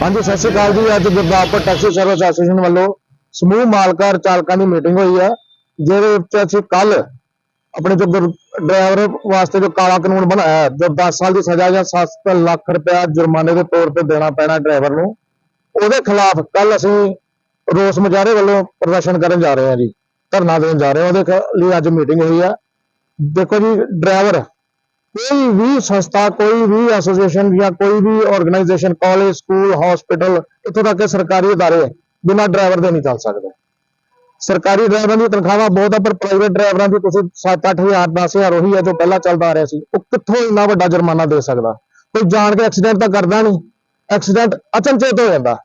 ਹਾਂਜੀ ਸਤਿ ਸ਼੍ਰੀ ਅਕਾਲ ਜੀ। ਅੱਜ ਗੁਰਦਾਸਪੁਰ ਟੈਕਸੀ ਸਰਵਿਸ ਐਸੋਸੀਏਸ਼ਨ ਵੱਲੋਂ ਸਮੂਹ ਮਾਲਕਾਂ ਚਾਲਕਾਂ ਦੀ ਮੀਟਿੰਗ ਹੋਈ ਹੈ ਜਿਹਦੇ ਵਿੱਚ ਅਸੀਂ ਕੱਲ ਆਪਣੇ ਜੋ ਡਰਾਈਵਰ ਵਾਸਤੇ ਜੋ ਕਾਲਾ ਕਾਨੂੰਨ ਬਣਾਇਆ ਹੈ, ਜੋ 10 ਸਾਲ ਦੀ ਸਜ਼ਾ ਜਾਂ 7 ਲੱਖ ਰੁਪਇਆ ਜੁਰਮਾਨੇ ਦੇ ਤੌਰ ਤੇ ਦੇਣਾ ਪੈਣਾ ਡਰਾਈਵਰ ਨੂੰ ਉਹਦੇ ਖਿਲਾਫ ਕੱਲ ਅਸੀਂ ਰੋਸ ਮੁਜ਼ਾਹਰੇ ਵੱਲੋਂ ਪ੍ਰਦਰਸ਼ਨ ਕਰਨ ਜਾ ਰਹੇ ਹਾਂ ਜੀ ਧਰਨਾ ਦੇਣ ਜਾ ਰਹੇ ਹਾਂ। ਉਹਦੇ ਲਈ ਅੱਜ ਮੀਟਿੰਗ ਹੋਈ ਹੈ ਦੇਖੋ ਜੀ ਡਰਾਈਵਰ ਕੋਈ ਵੀ ਸੰਸਥਾ, ਕੋਈ ਵੀ ਐਸੋਸੀਏਸ਼ਨ ਜਾਂ ਕੋਈ ਵੀ ਆਰਗੇਨਾਈਜੇਸ਼ਨ ਕਾਲਜ ਸਕੂਲ ਹਸਪੀਟਲ ਇੱਥੋਂ ਤੱਕ ਸਰਕਾਰੀ ਅਦਾਰੇ ਬਿਨਾਂ ਡਰਾਈਵਰ ਦੇ ਨਹੀਂ ਚੱਲ ਸਕਦੇ। ਸਰਕਾਰੀ ਡਰਾਈਵਰਾਂ ਦੀ ਤਨਖਾਹਾਂ ਬਹੁਤ ਆ, ਪਰ ਪ੍ਰਾਈਵੇਟ ਡਰਾਈਵਰਾਂ ਦੀ ਤੁਸੀਂ 7-8000 10000 ਉਹੀ ਹੈ ਜੋ ਪਹਿਲਾਂ ਚੱਲਦਾ ਆ ਰਿਹਾ ਸੀ, ਉਹ ਕਿੱਥੋਂ ਇੰਨਾ ਵੱਡਾ ਜੁਰਮਾਨਾ ਦੇ ਸਕਦਾ? ਕੋਈ ਜਾਣ ਕੇ ਐਕਸੀਡੈਂਟ ਤਾਂ ਕਰਦਾ ਨਹੀਂ। ਐਕਸੀਡੈਂਟ ਅਚਨਚੇਤ ਹੋ ਜਾਂਦਾ।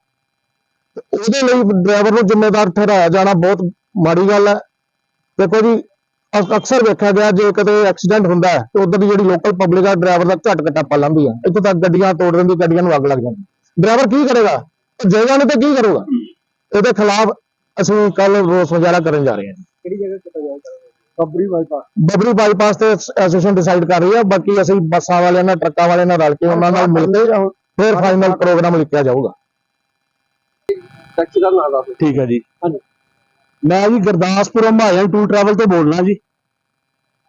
ਉਹਦੇ ਲਈ ਡਰਾਈਵਰ ਨੂੰ ਜ਼ਿੰਮੇਵਾਰ ਠਹਿਰਾਇਆ ਜਾਣਾ ਬਹੁਤ ਮਾੜੀ ਗੱਲ ਹੈ। ਦੇਖੋ ਜੀ ਅਕਸਰ ਵੇਖਿਆ ਗਿਆ ਜੇ ਕਦੇ ਐਕਸੀਡੈਂਟ ਹੁੰਦਾ ਹੈ ਤੇ ਉਧਰ ਦੀ ਜਿਹੜੀ ਲੋਕਲ ਪਬਲਿਕ ਆ ਡਰਾਈਵਰ ਦਾ ਝਟ ਕਟਾਪਾ ਲਾਂਦੀ ਆ ਇੱਥੋਂ ਤੱਕ ਗੱਡੀਆਂ ਤੋੜ ਦਿੰਦੀ ਗੱਡੀਆਂ ਨੂੰ ਅੱਗ ਲੱਗ ਜਾਂਦੀ। ਡਰਾਈਵਰ ਕੀ ਕਰੇਗਾ? ਜੇਗਾ ਨਹੀਂ ਤੇ ਕੀ ਕਰੂਗਾ? ਇਹਦੇ ਖਿਲਾਫ ਅਸੀਂ ਕੱਲ ਰੋਸ ਮੁਜ਼ਾਹਰਾ ਕਰਨ ਜਾ ਰਹੇ ਹਾਂ। ਕਿਹੜੀ ਜਗ੍ਹਾ ਕੀਤਾ ਜਾਊਗਾ ਬੱਬਰੀ ਬਾਈਪਾਸ ਬਬਰੀ ਬਾਈਪਾਸ ਤੇ ਐਸੋਸੀਏਸ਼ਨ ਡਿਸਾਈਡ ਕਰ ਰਹੀ ਹੈ ਬਾਕੀ ਅਸੀਂ ਬੱਸਾਂ ਵਾਲਿਆਂ ਨਾਲ ਟਰੱਕਾਂ ਵਾਲਿਆਂ ਨਾਲ ਰਲ ਕੇ ਉਹਨਾਂ ਨਾਲ ਮਿਲ ਕੇ ਫਿਰ ਫਾਈਨਲ ਪ੍ਰੋਗਰਾਮ ਲਿਖਿਆ ਜਾਊਗਾ। ਟੈਕਸੀ ਦਾ ਨਾਮ ਦੱਸ ਠੀਕ ਹੈ ਜੀ। ਹਾਂਜੀ। ਮੈਂ ਜੀ ਗੁਰਦਾਸਪੁਰੋਂ ਮਹਾਜਨ ਟੂਰ ਟਰੈਵਲ ਤੋਂ ਬੋਲਣਾ ਜੀ।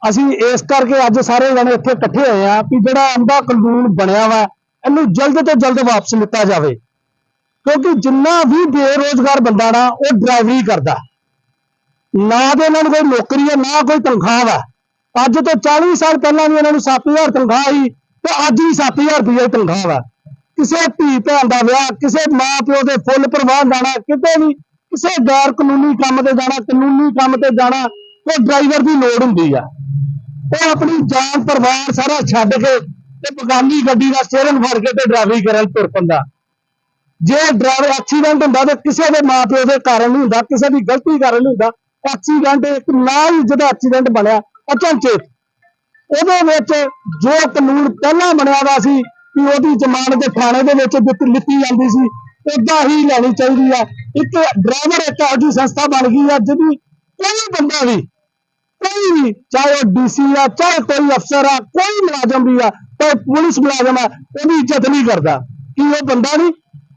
ਅਸੀਂ ਇਸ ਕਰਕੇ ਅੱਜ ਸਾਰੇ ਜਣੇ ਇੱਥੇ ਇਕੱਠੇ ਹੋਏ ਆ ਕਿ ਜਿਹੜਾ ਅੰਦਾ ਕਾਨੂੰਨ ਬਣਿਆ ਵਾ, ਇਹਨੂੰ ਜਲਦ ਤੋਂ ਜਲਦ ਵਾਪਸ ਲਿੱਤਾ ਜਾਵੇ। ਕਿਉਂਕਿ ਜਿੰਨਾ ਵੀ ਬੇਰੋਜ਼ਗਾਰ ਬੰਦਾ ਨਾ, ਉਹ ਡਰਾਈਵਰੀ ਕਰਦਾ। ਨਾ ਤੇ ਇਹਨਾਂ ਨੂੰ ਕੋਈ ਨੌਕਰੀ ਹੈ ਨਾ ਕੋਈ ਤਨਖਾਹ ਵਾ। ਅੱਜ ਤੋਂ 40 ਸਾਲ ਪਹਿਲਾਂ ਵੀ ਇਹਨਾਂ ਨੂੰ 7000 ਤਨਖਾਹ ਸੀ ਤੇ ਅੱਜ ਵੀ 7000 ਰੁਪਏ ਤਨਖਾਹ ਵਾ। ਕਿਸੇ ਧੀ ਭੈਣ ਦਾ ਵਿਆਹ, ਕਿਸੇ ਮਾਂ ਪਿਓ ਦੇ ਫੁੱਲ ਪ੍ਰਵਾਹ ਜਾਣਾ, ਕਿਤੇ ਵੀ ਕਿਸੇ ਗੈਰ ਕਾਨੂੰਨੀ ਕੰਮ ਤੇ ਜਾਣਾ, ਕਾਨੂੰਨੀ ਕੰਮ ਤੇ ਜਾਣਾ, ਉਹ ਡਰਾਈਵਰ ਦੀ ਲੋੜ ਹੁੰਦੀ ਆ। ਉਹ ਆਪਣੀ ਜਾਨ, ਪਰਿਵਾਰ ਸਾਰਾ ਛੱਡ ਕੇ ਤੇ ਬਗਾਨੀ ਗੱਡੀ ਦਾ ਸਟੀਅਰਿੰਗ ਫੜ ਕੇ ਤੇ ਡਰਾਈਵਰੀ ਕਰਨ ਤੁਰ ਪੈਂਦਾ। ਜੇ ਡਰਾਈਵਰ ਐਕਸੀਡੈਂਟ ਹੁੰਦਾ ਤੇ ਕਿਸੇ ਦੇ ਮਾਂ ਦੇ ਕਾਰਨ ਨਹੀਂ ਹੁੰਦਾ, ਕਿਸੇ ਦੀ ਗਲਤੀ ਕਾਰਨ ਨਹੀਂ ਹੁੰਦਾ ਐਕਸੀਡੈਂਟ ਇੱਕ ਨਾ ਹੀ ਜਿਹਦਾ ਐਕਸੀਡੈਂਟ ਬਣਿਆ, ਅਚਨਚੇਤ। ਉਹਦੇ ਵਿੱਚ ਜੋ ਕਾਨੂੰਨ ਪਹਿਲਾਂ ਬਣਿਆ ਵਾ ਸੀ ਕਿ ਉਹਦੀ ਜ਼ਮਾਨਤ ਥਾਣੇ ਦੇ ਵਿੱਚ ਦਿੱਤੀ ਲਿੱਤੀ ਜਾਂਦੀ ਸੀ ਏਦਾਂ ਹੀ ਲੈਣੀ ਚਾਹੀਦੀ ਆ। ਇੱਕ ਡਰਾਈਵਰ ਇੱਕ ਇਹੋ ਜਿਹੀ ਸੰਸਥਾ ਬਣ ਗਈ ਆ ਜਿਹਦੀ ਕੋਈ ਬੰਦਾ ਵੀ, ਕੋਈ ਵੀ, ਚਾਹੇ ਉਹ ਡੀਸੀ ਆ, ਚਾਹੇ ਕੋਈ ਅਫਸਰ ਆ, ਕੋਈ ਮੁਲਾਜ਼ਮ ਵੀ ਆ, ਚਾਹੇ ਪੁਲਿਸ ਮੁਲਾਜ਼ਮ ਆ, ਉਹਦੀ ਇੱਜ਼ਤ ਨਹੀਂ ਕਰਦਾ। ਕਿ ਉਹ ਬੰਦਾ ਨਹੀਂ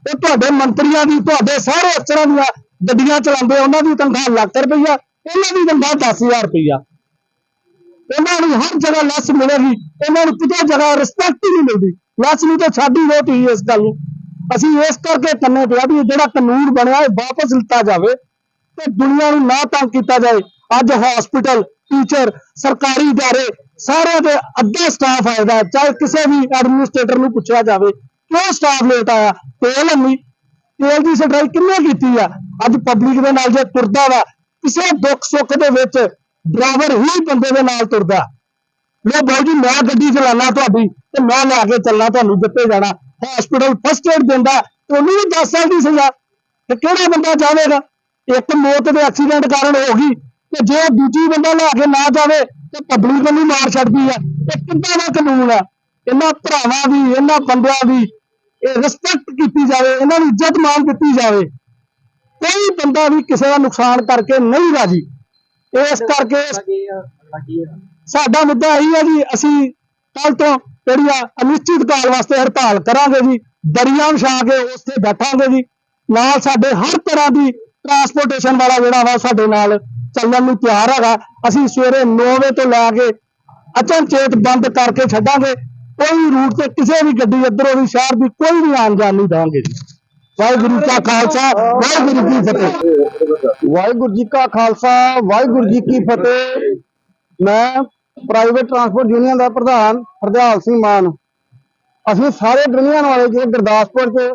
ਉਹ ਤੁਹਾਡੇ ਮੰਤਰੀਆਂ ਦੀ ਤੁਹਾਡੇ ਸਾਰੇ ਅਫਸਰਾਂ ਦੀਆਂ ਗੱਡੀਆਂ ਚਲਾਉਂਦੇ ਉਹਨਾਂ ਦੀ ਤਨਖਾਹ ਲੱਖ ਰੁਪਈਆ ਇਹਨਾਂ ਦੀ ਤਨਖਾਹ 10000 ਰੁਪਈਆ ਉਹਨਾਂ ਨੂੰ ਹਰ ਜਗ੍ਹਾ ਲੈਸ ਮਿਲੇਗੀ, ਉਹਨਾਂ ਨੂੰ ਕਿਤੇ ਜਗ੍ਹਾ ਰਿਸਪੈਕਟ ਹੀ ਨਹੀਂ ਮਿਲਦੀ। ਲੈਸ ਨੂੰ ਤਾਂ ਸਾਡੀ ਵੋਟ ਹੀ ਇਸ ਗੱਲ ਨੂੰ। ਅਸੀਂ ਇਸ ਕਰਕੇ ਕੰਨੇ ਪਿਆ ਵੀ ਇਹ ਜਿਹੜਾ ਕਾਨੂੰਨ ਬਣਿਆ ਇਹ ਵਾਪਸ ਲਿੱਤਾ ਜਾਵੇ ਤੇ ਦੁਨੀਆ ਨੂੰ ਨਾ ਤੰਗ ਕੀਤਾ ਜਾਏ ਅੱਜ ਹਸਪੀਟਲ ਟੀਚਰ ਸਰਕਾਰੀ ادارے ਸਾਰੇ ਦੇ ਅੱਧਾ ਸਟਾਫ ਆਏਗਾ ਚਾਹੇ ਕਿਸੇ ਵੀ ਐਡਮਿਨਿਸਟ੍ਰੇਟਰ ਨੂੰ ਪੁੱਛਿਆ ਜਾਵੇ ਕਿਉਂ ਸਟਾਫ ਲੇਟ ਆਇਆ ਤੇਲ ਨਹੀਂ ਤੇਲ ਦੀ ਸਟਰਾਈ ਕਿੰਨੇ ਕੀਤੀ ਆ ਅੱਜ ਪਬਲਿਕ ਦੇ ਨਾਲ ਜੇ ਤੁਰਦਾ ਵਾ ਕਿਸੇ ਦੁੱਖ ਸੁੱਖ ਦੇ ਵਿੱਚ ਡਰਾਈਵਰ ਹੀ ਬੰਦੇ ਦੇ ਨਾਲ ਤੁਰਦਾ ਲੋ ਬਾਊ ਜੀ ਮੈਂ ਗੱਡੀ ਚਲਾਣਾ ਤੁਹਾਡੀ ਤੇ ਮੈਂ ਲੈ ਕੇ ਚੱਲਣਾ ਤੁਹਾਨੂੰ ਦਿੱਤੇ ਜਾਣਾ ਹਸਪੀਟਲ ਫਸਟ ਏਡ ਦਿੰਦਾ ਉਹਨੂੰ ਵੀ 10 ਸਾਲ ਦੀ ਸਜ਼ਾ। ਤੇ ਕਿਹੜਾ ਬੰਦਾ ਜਾਵੇਗਾ? ਇੱਕ ਮੌਤ ਦੇ ਐਕਸੀਡੈਂਟ ਕਾਰਨ ਹੋ ਗਈ ਤੇ ਜੇ ਦੂਜੀ ਬੰਦਾ ਲੈ ਕੇ ਨਾ ਜਾਵੇ ਤੇ ਪਬਲਿਕ ਨੂੰ ਮਾਰ ਛੱਡਦੀ ਆ। ਇਹ ਕਿੱਦਾਂ ਦਾ ਕਾਨੂੰਨ ਆ? ਇਹਨਾਂ ਭਰਾਵਾਂ ਦੀ ਇਹਨਾਂ ਬੰਦਿਆਂ ਦੀ ਇਹ ਰਿਸਪੈਕਟ ਕੀਤੀ ਜਾਵੇ ਇਹਨਾਂ ਨੂੰ ਇੱਜ਼ਤ ਮਾਨ ਦਿੱਤੀ ਜਾਵੇ। ਕੋਈ ਬੰਦਾ ਵੀ ਕਿਸੇ ਦਾ ਨੁਕਸਾਨ ਕਰਕੇ ਨਹੀਂ ਰਾਜੀ। ਇਸ ਕਰਕੇ ਸਾਡਾ ਮੁੱਦਾ ਇਹੀ ਹੈ ਜੀ ਅਸੀਂ ਕੱਲ ਤੋਂ ਜਿਹੜੀ ਆ ਅਨਿਸ਼ਚਿਤ ਕਾਲ ਵਾਸਤੇ ਹੜਤਾਲ ਕਰਾਂਗੇ ਜੀ, ਦਰੀਆਂ ਵਿਛਾ ਕੇ ਉੱਥੇ ਬੈਠਾਂਗੇ ਜੀ। ਨਾਲ ਸਾਡੇ ਹਰ ਤਰ੍ਹਾਂ ਦੀ ਟਰਾਂਸਪੋਰਟੇਸ਼ਨ ਵਾਲਾ ਜਿਹੜਾ ਵਾ ਸਾਡੇ ਨਾਲ ਚੱਲਣ ਨੂੰ ਤਿਆਰ ਹੈਗਾ। ਅਸੀਂ ਸਵੇਰੇ 9 ਵਜੇ ਤੋਂ ਲੈ ਕੇ ਅਚਨਚੇਤ ਬੰਦ ਕਰਕੇ ਛੱਡਾਂਗੇ। ਕੋਈ ਰੂਟ ਤੇ ਕਿਸੇ ਵੀ ਗੱਡੀ ਇੱਧਰੋਂ ਵੀ ਸ਼ਹਿਰ ਦੀ ਕੋਈ ਵੀ ਆਉਣ ਜਾਣ ਨਹੀਂ ਦੇਵਾਂਗੇ ਜੀ। ਵਾਹਿਗੁਰੂ ਜੀ ਕਾ ਖਾਲਸਾ, ਵਾਹਿਗੁਰੂ ਜੀ ਕੀ ਫਤਿਹ। ਵਾਹਿਗੁਰੂ ਜੀ ਕਾ ਖਾਲਸਾ, ਵਾਹਿਗੁਰੂ ਜੀ ਕੀ ਫਤਿਹ। ਮੈਂ ਪ੍ਰਾਈਵੇਟ ਟਰਾਂਸਪੋਰਟ ਯੂਨੀਅਨ ਦਾ ਪ੍ਰਧਾਨ ਹਰਦਿਆਲ ਸਿੰਘ ਮਾਨ। ਅਸੀਂ ਸਾਰੇ ਦੁਨੀਆ ਵਾਲੇ ਜਿਹੜੇ ਗੁਰਦਾਸਪੁਰ ਚ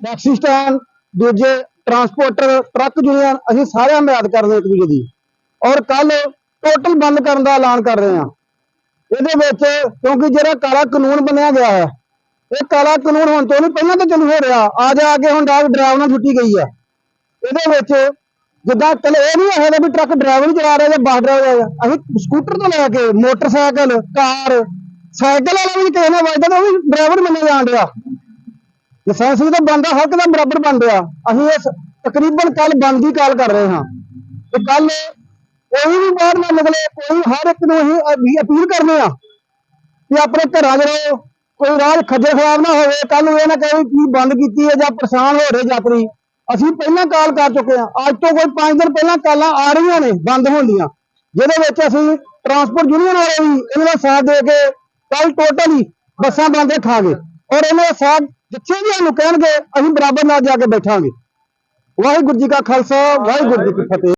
ਟੈਕਸੀ ਸਟੈਂਡ ਦੂਜੇ ਟਰਾਂਸਪੋਰਟਰ ਟਰੱਕ ਯੂਨੀਅਨ ਅਸੀਂ ਸਾਰਿਆਂ ਮਦਦ ਕਰਦੇ ਇੱਕ ਦੂਜੇ ਦੀ। ਔਰ ਕੱਲ ਟੋਟਲ ਬੰਦ ਕਰਨ ਦਾ ਐਲਾਨ ਕਰ ਰਹੇ ਹਾਂ। ਇਹਦੇ ਵਿੱਚ ਕਿਉਂਕਿ ਜਿਹੜਾ ਕਾਲਾ ਕਾਨੂੰਨ ਬਣਿਆ ਗਿਆ ਹੈ, ਇਹ ਕਾਲਾ ਕਾਨੂੰਨ ਹੁਣ ਤੋਂ ਨਹੀਂ ਪਹਿਲਾਂ ਤਾਂ ਚਾਲੂ ਹੋ ਰਿਹਾ। ਆ ਜਾ ਕੇ ਹੁਣ ਡਰਾਈਵ ਨਾਲ ਛੁੱਟੀ ਗਈ ਹੈ। ਇਹਦੇ ਵਿੱਚ ਜਿੱਦਾਂ ਚਲ ਇਹ ਨਹੀਂ ਹੈਗਾ ਵੀ ਟਰੱਕ ਡਰਾਈਵਰ ਹੀ ਚਲਾ ਰਿਹਾ ਜਾਂ ਬੱਸ ਡਰਾਈਵਰ ਅਸੀਂ ਸਕੂਟਰ ਤੋਂ ਲੈ ਕੇ ਮੋਟਰਸਾਈਕਲ, ਕਾਰ, ਸਾਈਕਲ ਵਾਲਾ ਵੀ ਕਿਸੇ ਨਾਲ ਵੱਜਦਾ ਤਾਂ ਉਹ ਵੀ ਡਰਾਈਵਰ ਮੰਨੇ ਜਾਣ ਡਿਆ। ਲਾਇਸੈਂਸ ਵੀ ਤਾਂ ਬੰਦਾ ਹੱਕ ਦਾ ਬਰਾਬਰ ਬਣ ਰਿਹਾ। ਅਸੀਂ ਇਸ ਤਕਰੀਬਨ ਕੱਲ ਬੰਦ ਦੀ ਕਾਲ ਕਰ ਰਹੇ ਹਾਂ। ਤੇ ਕੱਲ ਕੋਈ ਵੀ ਬਾਹਰ ਨਾ ਨਿਕਲੇ, ਕੋਈ ਹਰ ਇੱਕ ਨੂੰ ਅਸੀਂ ਅਪੀਲ ਕਰਨੇ ਆ ਕਿ ਆਪਣੇ ਘਰਾਂ ਦੇ ਰਹੋ। ਕੋਈ ਰਾਜ ਖੱਜਲ ਖਰਾਬ ਨਾ ਹੋਵੇ ਕੱਲ ਨੂੰ ਇਹ ਨਾ ਕਹੇ ਕੀ ਬੰਦ ਕੀਤੀ ਹੈ ਜਾਂ ਪਰੇਸ਼ਾਨ ਹੋ ਰਹੇ ਯਾਤਰੀ ਅਸੀਂ ਪਹਿਲਾਂ ਕਾਲ ਕਰ ਚੁੱਕੇ ਹਾਂ। ਅੱਜ ਤੋਂ ਕੋਈ 5 ਦਿਨ ਪਹਿਲਾਂ ਕਾਲਾਂ ਆ ਰਹੀਆਂ ਨੇ, ਬੰਦ ਹੋਣ ਦੀਆਂ। ਜਿਹਦੇ ਵਿੱਚ ਅਸੀਂ ਟਰਾਂਸਪੋਰਟ ਯੂਨੀਅਨ ਵਾਲੇ ਵੀ ਇਹਨਾਂ ਦਾ ਸਾਥ ਦੇ ਕੇ ਕੱਲ ਟੋਟਲੀ ਬੱਸਾਂ ਬੰਦ ਰੱਖਾਂਗੇ। ਔਰ ਇਹਨਾਂ ਦਾ ਸਾਥ ਜਿੱਥੇ ਵੀ ਸਾਨੂੰ ਕਹਿਣਗੇ, ਅਸੀਂ ਬਰਾਬਰ ਨਾਲ ਜਾ ਕੇ ਬੈਠਾਂਗੇ। ਵਾਹਿਗੁਰੂ ਜੀ ਕਾ ਖਾਲਸਾ, ਵਾਹਿਗੁਰੂ ਜੀ ਕੀ ਫਤਿਹ।